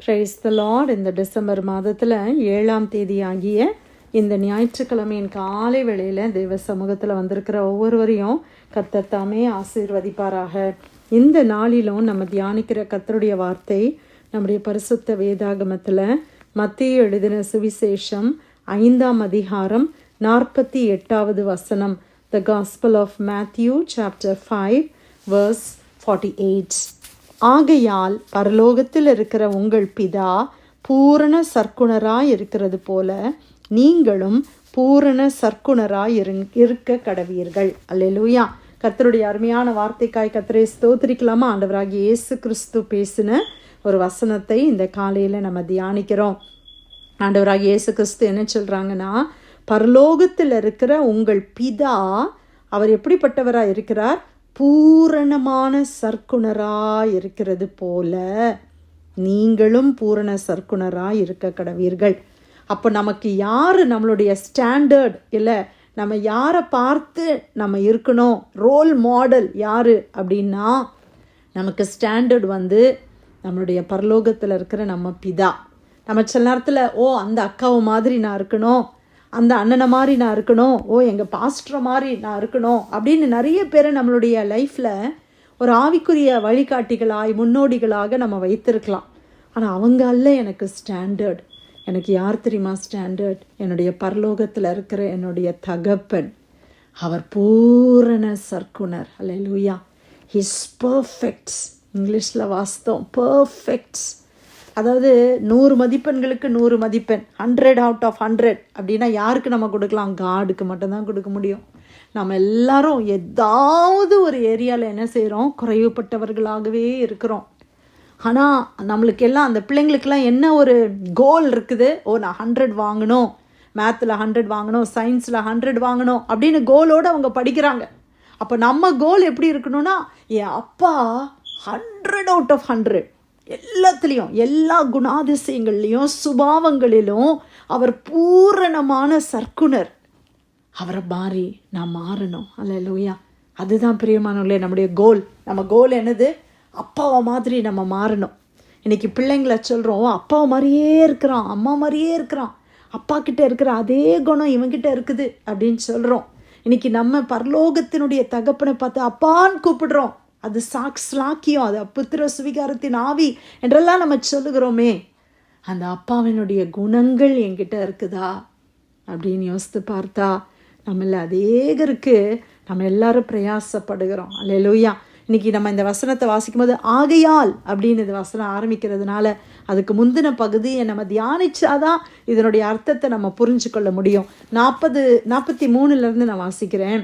Price the Lord இந்த December மாதத்தில் ஏழாம் தேதி ஆகிய இந்த ஞாயிற்றுக்கிழமையின் காலை வேளையில் தெய்வ சமூகத்தில் வந்திருக்கிற ஒவ்வொருவரையும் கர்த்தர் தாமே ஆசீர்வதிப்பாராக. இந்த நாளிலும் நம்ம தியானிக்கிற கத்தருடைய வார்த்தை நம்முடைய பரிசுத்த வேதாகமத்தில் மத்திய எழுதின சுவிசேஷம் ஐந்தாம் அதிகாரம் நாற்பத்தி எட்டாவது வசனம். The gospel of Matthew chapter five verse forty eight ஆகையால் பரலோகத்தில் இருக்கிற உங்கள் பிதா பூரண சர்க்குணராய் இருக்கிறது போல நீங்களும் பூரண சர்க்குணராய் இருங் இருக்க கடவீர்கள். அல்லேலூயா. கர்த்தருடைய அருமையான வார்த்தைக்காய் கத்தரை ஸ்தோத்திரிக்கலாமா? ஆண்டவராகி இயேசு கிறிஸ்து பேசின ஒரு வசனத்தை இந்த காலையில் நம்ம தியானிக்கிறோம். ஆண்டவராகி இயேசு கிறிஸ்து என்ன சொல்கிறாங்கன்னா பரலோகத்தில் இருக்கிற உங்கள் பிதா அவர் எப்படிப்பட்டவராக இருக்கிறார் பூரணமான சர்க்குணராக இருக்கிறது போல நீங்களும் பூரண சர்க்குணராக இருக்க கடவீர்கள் அப்போ நமக்கு யார் நம்மளுடைய ஸ்டாண்டர்ட் இல்லை நம்ம யாரை பார்த்து நம்ம இருக்கணும்? ரோல் மாடல் யார் அப்படின்னா நமக்கு ஸ்டாண்டர்ட் வந்து நம்மளுடைய பரலோகத்தில் இருக்கிற நம்ம பிதா. நம்ம சில நேரத்தில் ஓ அந்த அக்காவை மாதிரி நான் இருக்கணும். அந்த அண்ணனை மாதிரி நான் இருக்கணும். ஓ எங்கள் பாஸ்டரை மாதிரி நான் இருக்கணும். அப்படின்னு நிறைய பேரை நம்மளுடைய லைஃப்பில் ஒரு ஆவிக்குரிய வழிகாட்டிகளாய் முன்னோடிகளாக நம்ம வைத்திருக்கலாம். ஆனால் அவங்க அல்ல எனக்கு ஸ்டாண்டர்ட் எனக்கு யார் தெரியுமா ஸ்டாண்டர்ட் என்னுடைய பரலோகத்தில் இருக்கிற என்னுடைய தகப்பன். அவர் பூரண சர்க்குனர் அல்ல லூயா ஹிஸ் பர்ஃபெக்ட்ஸ் இங்கிலீஷில் வாஸ்தவம் பர்ஃபெக்ட்ஸ் அதாவது நூறு மதிப்பெண்களுக்கு நூறு மதிப்பெண். ஹண்ட்ரட் அவுட் ஆஃப் ஹண்ட்ரட் அப்படின்னா யாருக்கு நம்ம கொடுக்கலாம்? காடுக்கு மட்டும்தான் கொடுக்க முடியும். நம்ம எல்லாரும் ஏதாவது ஒரு ஏரியாவில் என்ன செய்கிறோம் குறைவுபட்டவர்களாகவே இருக்கிறோம். ஆனால் நம்மளுக்கு எல்லாம் அந்த பிள்ளைங்களுக்கெல்லாம் என்ன ஒரு கோல் இருக்குது? ஓ நான் ஹண்ட்ரட் வாங்கணும். மேத்தில் ஹண்ட்ரட் வாங்கணும். சயின்ஸில் ஹண்ட்ரட் வாங்கணும் அப்படின்னு கோலோடு அவங்க படிக்கிறாங்க. அப்போ நம்ம கோல் எப்படி இருக்கணும்னா என் அப்பா ஹண்ட்ரட் அவுட் ஆஃப் ஹண்ட்ரட் எல்லாத்துலேயும் எல்லா குணாதிசயங்கள்லேயும் சுபாவங்களிலும் அவர் பூரணமான சர்க்குணர் அவரை மாறி நான் மாறணும். அல்ல லூயா அதுதான் பிரியமானவர்களே நம்முடைய கோல் நம்ம கோல் என்னது? அப்பாவை மாதிரி நம்ம மாறணும். இன்றைக்கி பிள்ளைங்களை சொல்கிறோம் அப்பாவை மாதிரியே இருக்கிறான் அம்மா மாதிரியே இருக்கிறான். அப்பா கிட்ட இருக்கிற அதே குணம் இவங்கிட்ட இருக்குது. அப்படின்னு சொல்கிறோம் இன்றைக்கி நம்ம பரலோகத்தினுடைய தகப்பனை பார்த்து அப்பான்னு கூப்பிடுறோம். அது சாக் ஸ்லாக்கியம் அது புத்திர சுவிகாரத்தின் ஆவி என்றெல்லாம் நம்ம சொல்லுகிறோமே. அந்த அப்பாவினுடைய குணங்கள் என்கிட்ட இருக்குதா? அப்படின்னு யோசித்து பார்த்தா நம்மள அதேகருக்கு நம்ம எல்லாரும் பிரயாசப்படுகிறோம். அல்லையா இன்றைக்கி நம்ம இந்த வசனத்தை வாசிக்கும் போது ஆகையால் அப்படின்னு இந்த வசனம் ஆரம்பிக்கிறதுனால அதுக்கு முந்தின பகுதியை நம்ம தியானிச்சாதான் இதனுடைய அர்த்தத்தை நம்ம புரிஞ்சு கொள்ள முடியும். நாற்பது நாற்பத்தி மூணுலேருந்து நான் வாசிக்கிறேன்.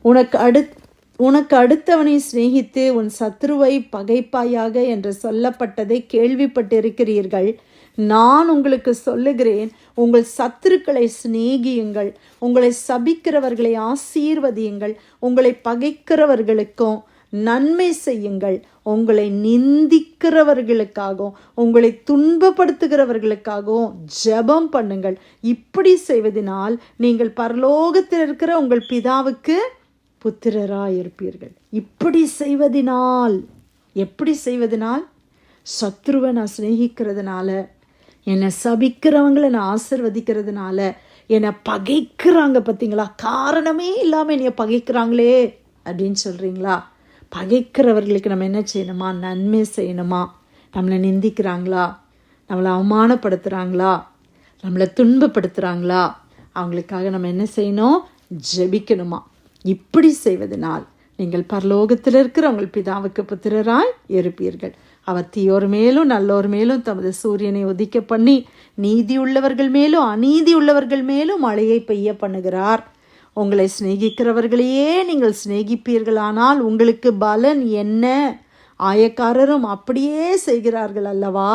உனக்கு அடுத் உனக்கு அடுத்தவனை சிநேகித்து உன் சத்ருவை பகைப்பாயாக என்று சொல்லப்பட்டதை கேள்விப்பட்டிருக்கிறீர்கள். நான் உங்களுக்கு சொல்லுகிறேன் உங்கள் சத்துருக்களை சிநேகியுங்கள் உங்களை சபிக்கிறவர்களை ஆசீர்வதியுங்கள் உங்களை பகைக்கிறவர்களுக்கும் நன்மை செய்யுங்கள் உங்களை நிந்திக்கிறவர்களுக்காகவும் உங்களை துன்பப்படுத்துகிறவர்களுக்காகவும் ஜெபம் பண்ணுங்கள். இப்படி செய்வதனால் நீங்கள் பரலோகத்தில் இருக்கிற உங்கள் பிதாவுக்கு புத்திரராயிருப்பீர்கள். இப்படி செய்வதனால் எப்படி செய்வதனால்? சத்ருவை நான் சிநேகிக்கிறதுனால என்னை சபிக்கிறவங்களை நான் ஆசிர்வதிக்கிறதுனால என்னை பகைக்கிறாங்க பார்த்தீங்களா காரணமே இல்லாமல் என்னை பகைக்கிறாங்களே அப்படின்னு சொல்கிறீங்களா பகைக்கிறவர்களுக்கு நம்ம என்ன செய்யணுமா? நன்மை செய்யணுமா? நம்மளை நிந்திக்கிறாங்களா? நம்மளை அவமானப்படுத்துகிறாங்களா நம்மளை துன்பப்படுத்துகிறாங்களா அவங்களுக்காக நம்ம என்ன செய்யணும்? ஜெபிக்கணுமா? இப்படி செய்வதனால் நீங்கள் பரலோகத்தில் இருக்கிற உங்கள் பிதாவுக்கு புத்திரராய் இருப்பீர்கள். அவர் தீயோர் மேலும் நல்லோர் மேலும் தமது சூரியனை உதிக்க பண்ணி நீதி உள்ளவர்கள் மேலும் அநீதி உள்ளவர்கள் மேலும் மழையை பெய்ய பண்ணுகிறார். உங்களை சிநேகிக்கிறவர்களையே நீங்கள் சிநேகிப்பீர்களானால் உங்களுக்கு பலன் என்ன? ஆயக்காரரும் அப்படியே செய்கிறார்கள் அல்லவா?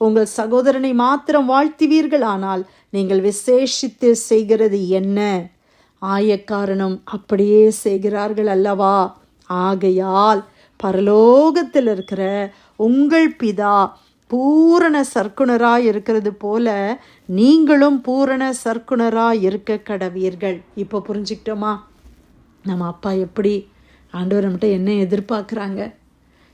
உங்கள் சகோதரனை மாத்திரம் வாழ்த்துவீர்கள் ஆனால் நீங்கள் விசேஷித்து செய்கிறது என்ன? ஆயக்காரனும் அப்படியே செய்கிறார்கள் அல்லவா? ஆகையால் பரலோகத்தில் இருக்கிற உங்கள் பிதா பூரண சர்க்குணராய் இருக்கிறது போல நீங்களும் பூரண சர்க்குணராய் இருக்க கடவீர்கள். இப்போ புரிஞ்சுக்கிட்டோமா? நம்ம அப்பா எப்படி? ஆண்டவர் நம்மகிட்ட என்ன எதிர்பார்க்குறாங்க?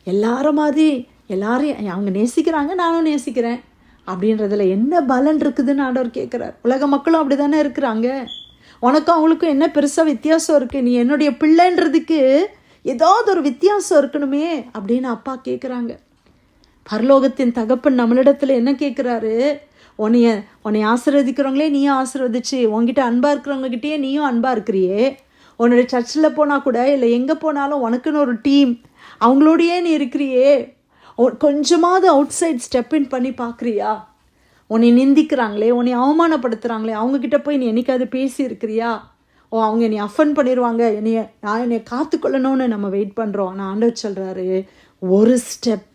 எல்லாரும் மாதிரி எல்லாரையும் அவங்க நேசிக்கிறாங்க நானும் நேசிக்கிறேன். அப்படின்றதுல என்ன பலன் இருக்குதுன்னு ஆண்டவர் கேட்குறார். உலக மக்களும் அப்படி தானே இருக்கிறாங்க. உனக்கும் அவங்களுக்கும் என்ன பெருசாக வித்தியாசம் இருக்குது நீ என்னுடைய பிள்ளைன்றதுக்கு ஏதாவது ஒரு வித்தியாசம் இருக்கணுமே அப்படின்னு அப்பா கேட்குறாங்க பரலோகத்தின் தகப்பன் நம்மளிடத்துல என்ன கேட்குறாரு உன்னைய உன்னை ஆசீர்வதிக்கிறவங்களே நீயும் ஆசீர்வதிச்சு உன்கிட்ட அன்பாக இருக்கிறவங்ககிட்டயே நீயும் அன்பாக இருக்கிறியே. உன்னோட சர்ச்சில் போனால் கூட இல்லை எங்கே போனாலும் உனக்குன்னு ஒரு டீம் அவங்களோடையே நீ இருக்கிறியே. கொஞ்சமாவது அவுட் சைட் ஸ்டெப் இன் பண்ணி பார்க்குறியா உன்னை நிந்திக்கிறாங்களே உன்னை அவமானப்படுத்துகிறாங்களே அவங்கக்கிட்ட போய் நீ என்னைக்காவது பேசியிருக்கிறியா? ஓ அவங்க என்னை அஃபன் பண்ணிடுவாங்க என்னைய நான் என்னை காத்துக்கொள்ளணும்னு நம்ம வெயிட் பண்ணுறோம் ஆனால் ஆண்டவர் சொல்கிறாரு ஒரு ஸ்டெப்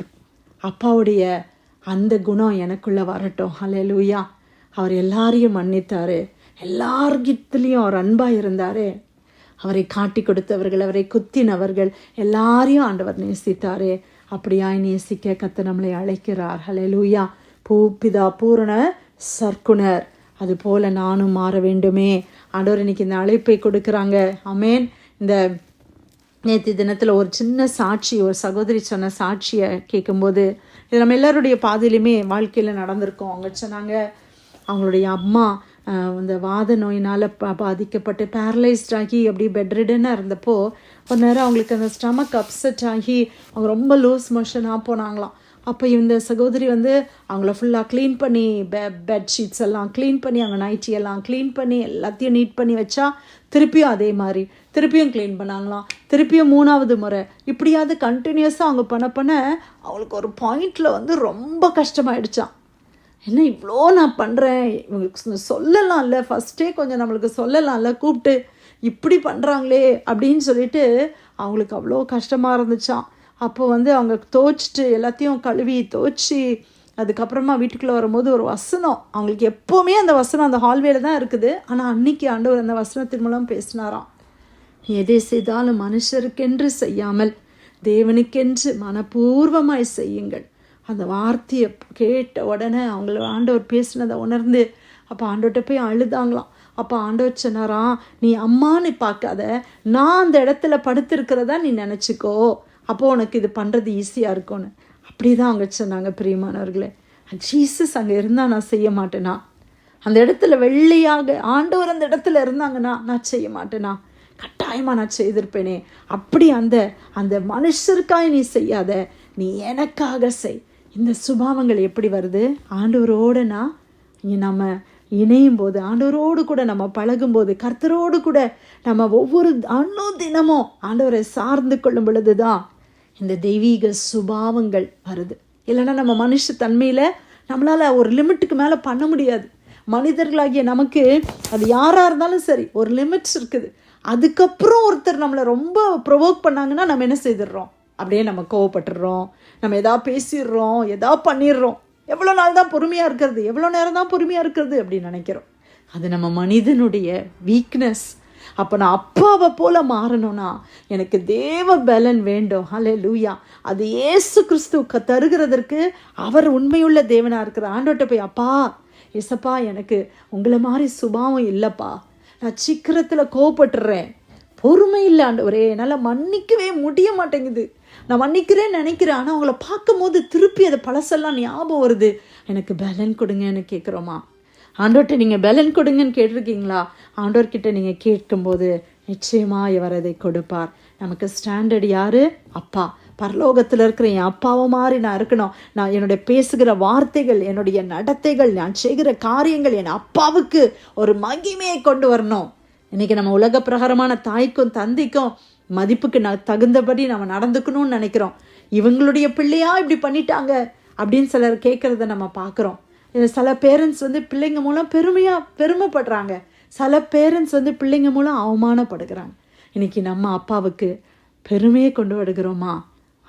அப்பாவுடைய அந்த குணம் எனக்குள்ளே வரட்டும். ஹalleluya அவர் எல்லாரையும் மன்னித்தார். எல்லார்கிட்டலையும் அவர் அன்பாக இருந்தார். அவரை காட்டி கொடுத்தவர்கள் அவரை குத்தினவர்கள் எல்லாரையும் ஆண்டவர் நேசித்தார். அப்படியாய் நேசிக்க கத்த நம்மளை அழைக்கிறார். ஹalleluya பூப்பிதா பூரண சர்க்குணர் அதுபோல் நானும் மாற வேண்டுமே. ஆண்டவர் இன்னைக்கு இந்த அழைப்பை கொடுக்குறாங்க. அமேன் இந்த நேற்று தினத்தில் ஒரு சின்ன சாட்சி ஒரு சகோதரி சொன்ன சாட்சியை கேட்கும்போது இது நம்ம எல்லாருடைய பாதையிலுமே வாழ்க்கையில் நடந்திருக்கோம். அவங்க சொன்னாங்க அவங்களுடைய அம்மா இந்த வாத நோயினால் ப பாதிக்கப்பட்டு பேரலைஸ்ட் ஆகி அப்படியே பெட்ரிடனாக இருந்தப்போ ஒரு நேரம் அவங்களுக்கு அந்த ஸ்டமக் அப்செட் ஆகி அவங்க ரொம்ப லூஸ் மோஷனாக போனாங்களாம். அப்போ இந்த சகோதரி வந்து அவங்கள ஃபுல்லாக க்ளீன் பண்ணி பெ பெட்ஷீட்ஸ் எல்லாம் க்ளீன் பண்ணி அவங்க நைட்டி எல்லாம் க்ளீன் பண்ணி எல்லாத்தையும் நீட் பண்ணி வச்சா திருப்பியும் அதே மாதிரி. திருப்பியும் க்ளீன் பண்ணாங்களாம். திருப்பியும் மூணாவது முறை. இப்படியாவது கண்டினியூஸாக அவங்க பண்ண பண்ண அவங்களுக்கு ஒரு பாயிண்டில் வந்து ரொம்ப கஷ்டமாயிடுச்சான் என்ன இவ்வளோ நான் பண்ணுறேன் இவங்களுக்கு சொல்லலாம் சொல்லலாம்ல. ஃபஸ்ட்டே கொஞ்சம் நம்மளுக்கு சொல்லலாம்ல. கூப்பிட்டு இப்படி பண்ணுறாங்களே அப்படின்னு சொல்லிட்டு அவங்களுக்கு அவ்வளோ கஷ்டமாக இருந்துச்சாம். அப்போ வந்து அவங்க துவைச்சிட்டு எல்லாத்தையும் கழுவி துவைச்சி அதுக்கப்புறமா வீட்டுக்குள்ளே வரும்போது ஒரு வசனம். அவங்களுக்கு எப்போவுமே அந்த வசனம் அந்த ஹால்வேல தான் இருக்குது. ஆனால் அன்னைக்கு ஆண்டவர் அந்த வசனத்தின் மூலம் பேசினாராம். எதை செய்தாலும் மனுஷருக்கென்று செய்யாமல் தேவனுக்கென்று மனப்பூர்வமாய் செய்யுங்கள். அந்த வார்த்தையை கேட்ட உடனே அவங்கள ஆண்டவர் பேசினதை உணர்ந்து அப்போ ஆண்டவர்கிட்ட போய் அழுதாங்களாம். அப்போ ஆண்டவர் சொன்னாராம் நீ அம்மான்னு பார்க்காத நான் அந்த இடத்துல படுத்திருக்கிறதா நீ நினச்சிக்கோ. அப்போது உனக்கு இது பண்ணுறது ஈஸியாக இருக்கும்னு. அப்படி தான் அவங்க சொன்னாங்க பிரியமானவர்களே. ஜீசஸ் அங்கே இருந்தால் நான் செய்ய மாட்டேனா? அந்த இடத்துல வெள்ளையாக ஆண்டவர் அந்த இடத்துல இருந்தாங்கன்னா நான் செய்ய மாட்டேனா? கட்டாயமாக நான் செய்திருப்பேனே. அப்படி அந்த அந்த மனுஷருக்காய் நீ செய்யாத நீ எனக்காக செய். இந்த சுபாவங்கள் எப்படி வருது? ஆண்டவரோட நான் இங்கே நம்ம இணையும் போது ஆண்டவரோடு கூட நம்ம பழகும்போது கர்த்தரோடு கூட நம்ம ஒவ்வொரு அன்னும் தினமும் ஆண்டவரை சார்ந்து கொள்ளும் பொழுது தான் இந்த தெய்வீக சுபாவங்கள் வருது. இல்லைன்னா நம்ம மனுஷ தன்மையில் நம்மளால் ஒரு லிமிட்டுக்கு மேலே பண்ண முடியாது. மனிதர்களாகிய நமக்கு அது யாராக இருந்தாலும் சரி ஒரு லிமிட்ஸ் இருக்குது. அதுக்கப்புறம் ஒருத்தர் நம்மளை ரொம்ப ப்ரொவோக் பண்ணாங்கன்னா நம்ம என்ன செய்துடுறோம்? அப்படியே நம்ம கோவப்பட்டுடுறோம். நம்ம எதா பேசிடுறோம் எதா பண்ணிடுறோம். எவ்வளோ நாள் தான் பொறுமையாக இருக்கிறது? எவ்வளோ நேரம் தான் பொறுமையாக இருக்கிறது? அப்படின்னு நினைக்கிறோம். அது நம்ம மனிதனுடைய வீக்னஸ் அப்போ நான் அப்பாவை போல மாறணும்னா எனக்கு தேவ பலன் வேண்டும். ஹலே லூயா அது ஏசு கிறிஸ்துவுக்கு தருகிறதற்கு அவர் உண்மையுள்ள தேவனாக இருக்கிற ஆண்டோட்ட போய் அப்பா எசப்பா எனக்கு உங்களை மாதிரி சுபாவம் இல்லைப்பா. நான் சீக்கிரத்தில் கோவப்பட்டுறேன். பொறுமை இல்லை ஆண்டவரே. என்னால் மன்னிக்கவே முடிய மாட்டேங்குது. நான் மன்னிக்கிறேன்னு நினைக்கிறேன். ஆனால் அவங்கள பார்க்கும்போது திருப்பி அதை பழசெல்லாம் ஞாபகம் வருது. எனக்கு பலன் கொடுங்கன்னு கேட்குறோமா ஆண்டோர்கிட்ட நீங்கள் பலன் கொடுங்கன்னு கேட்டிருக்கீங்களா? ஆண்டோர்கிட்ட நீங்கள் கேட்கும்போது நிச்சயமாக இவர் அதை கொடுப்பார். நமக்கு ஸ்டாண்டர்ட் யார்? அப்பா. பரலோகத்தில் இருக்கிற என் அப்பாவை மாதிரி நான் இருக்கணும். நான் என்னுடைய பேசுகிற வார்த்தைகள் என்னுடைய நடத்தைகள் நான் செய்கிற காரியங்கள் என் அப்பாவுக்கு ஒரு மகிமையை கொண்டு வரணும். இன்றைக்கி நம்ம உலக பிரகாரமான தாய்க்கும் தந்தைக்கும் மதிப்புக்கு நான் தகுந்தபடி நம்ம நடந்துக்கணும்னு நினைக்கிறோம். இவங்களுடைய பிள்ளையா இப்படி பண்ணிட்டாங்க அப்படின்னு சிலர் கேட்குறத நம்ம பார்க்குறோம். சில பேரண்ட்ஸ் வந்து பிள்ளைங்க மூலம் பெருமையாக பெருமைப்படுறாங்க. சில பேரண்ட்ஸ் வந்து பிள்ளைங்க மூலம் அவமானப்படுகிறாங்க. இன்றைக்கி நம்ம அப்பாவுக்கு பெருமையை கொண்டு வருகிறோமா?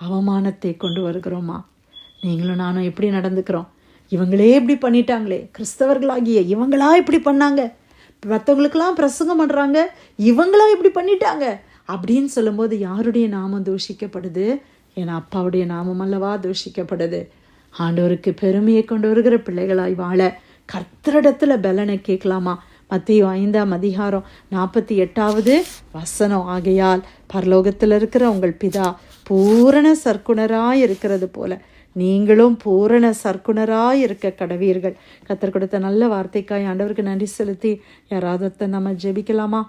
அவமானத்தை கொண்டு வருகிறோமா? நீங்களும் நானும் எப்படி நடந்துக்கிறோம்? இவங்களே இப்படி பண்ணிட்டாங்களே. கிறிஸ்தவர்களாகிய இவங்களா இப்படி பண்ணாங்க? மற்றவங்களுக்கெல்லாம் பிரசங்கம் பண்ணுறாங்க இவங்களா இப்படி பண்ணிட்டாங்க. அப்படின்னு சொல்லும்போது யாருடைய நாமம் தூஷிக்கப்படுது? என் அப்பாவுடைய நாமம் அல்லவா தூஷிக்கப்படுது? ஆண்டவருக்கு பெருமையை கொண்டு வருகிற பிள்ளைகளாய் வாழ கர்த்தரிடத்துல பலனை கேட்கலாமா? மத்திய ஐந்தாம் அதிகாரம் நாற்பத்தி எட்டாவது வசனம். ஆகையால் பரலோகத்தில் இருக்கிற உங்கள் பிதா பூரண சர்க்குணராய் இருக்கிறது போல நீங்களும் பூரண சர்க்குணராய் இருக்க கடவீர்கள். கத்தர் கொடுத்த நல்ல வார்த்தைக்காய் ஆண்டவருக்கு நன்றி செலுத்தி யாராவது நம்ம ஜெபிக்கலாமா?